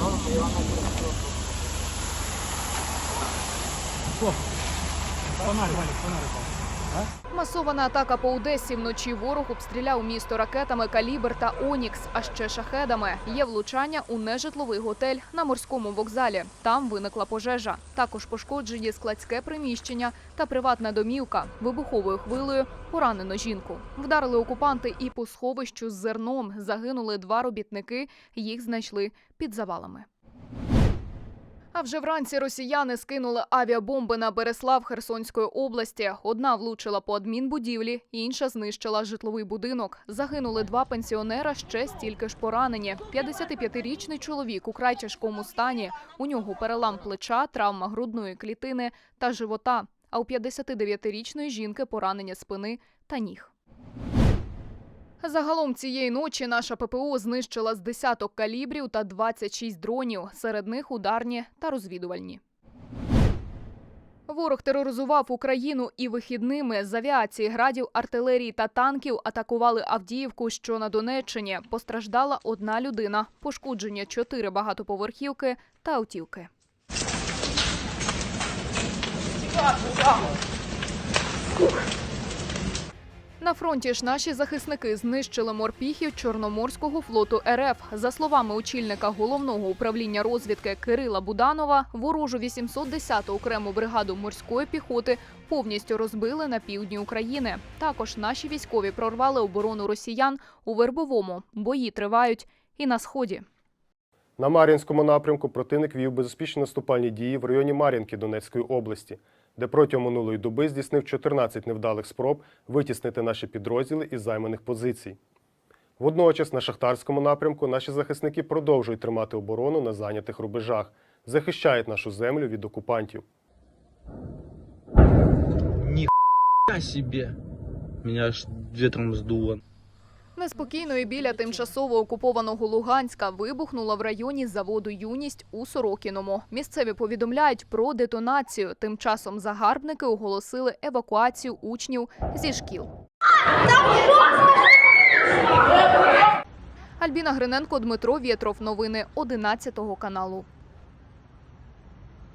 かなりかなりかなり。Масована атака по Одесі вночі ворог обстріляв місто ракетами Калібр та Онікс, а ще шахедами. Є влучання у нежитловий готель на морському вокзалі. Там виникла пожежа. Також пошкоджені складське приміщення та приватна домівка. Вибуховою хвилею поранено жінку. Вдарили окупанти і по сховищу з зерном. Загинули два робітники. Їх знайшли під завалами. Вже вранці росіяни скинули авіабомби на Береслав Херсонської області. Одна влучила по адмінбудівлі, інша знищила житловий будинок. Загинули два пенсіонера, ще стільки ж поранені. 55-річний чоловік у край тяжкому стані. У нього перелам плеча, травма грудної клітини та живота. А у 59-річної жінки поранення спини та ніг. Загалом цієї ночі наша ППО знищила з десяток калібрів та 26 дронів, серед них ударні та розвідувальні. Ворог тероризував Україну і вихідними з авіації, градів, артилерії та танків атакували Авдіївку, що на Донеччині. Постраждала одна людина, пошкодження чотири багатоповерхівки та автівки. На фронті ж наші захисники знищили морпіхів Чорноморського флоту РФ. За словами очільника головного управління розвідки Кирила Буданова, ворожу 810-ту окрему бригаду морської піхоти повністю розбили на півдні України. Також наші військові прорвали оборону росіян у Вербовому. Бої тривають і на сході. На Мар'їнському напрямку противник вів безуспішні наступальні дії в районі Мар'їнки Донецької області, де протягом минулої доби здійснив 14 невдалих спроб витіснити наші підрозділи із займаних позицій. Водночас на Шахтарському напрямку наші захисники продовжують тримати оборону на зайнятих рубежах, захищають нашу землю від окупантів. Нихуя себе. Меня аж ветром сдуло. Неспокійно і біля тимчасово окупованого Луганська вибухнуло в районі заводу Юність у Сорокіному. Місцеві повідомляють про детонацію. Тим часом загарбники оголосили евакуацію учнів зі шкіл. Альбіна Гриненко, Дмитро Вєтров. Новини 11 каналу.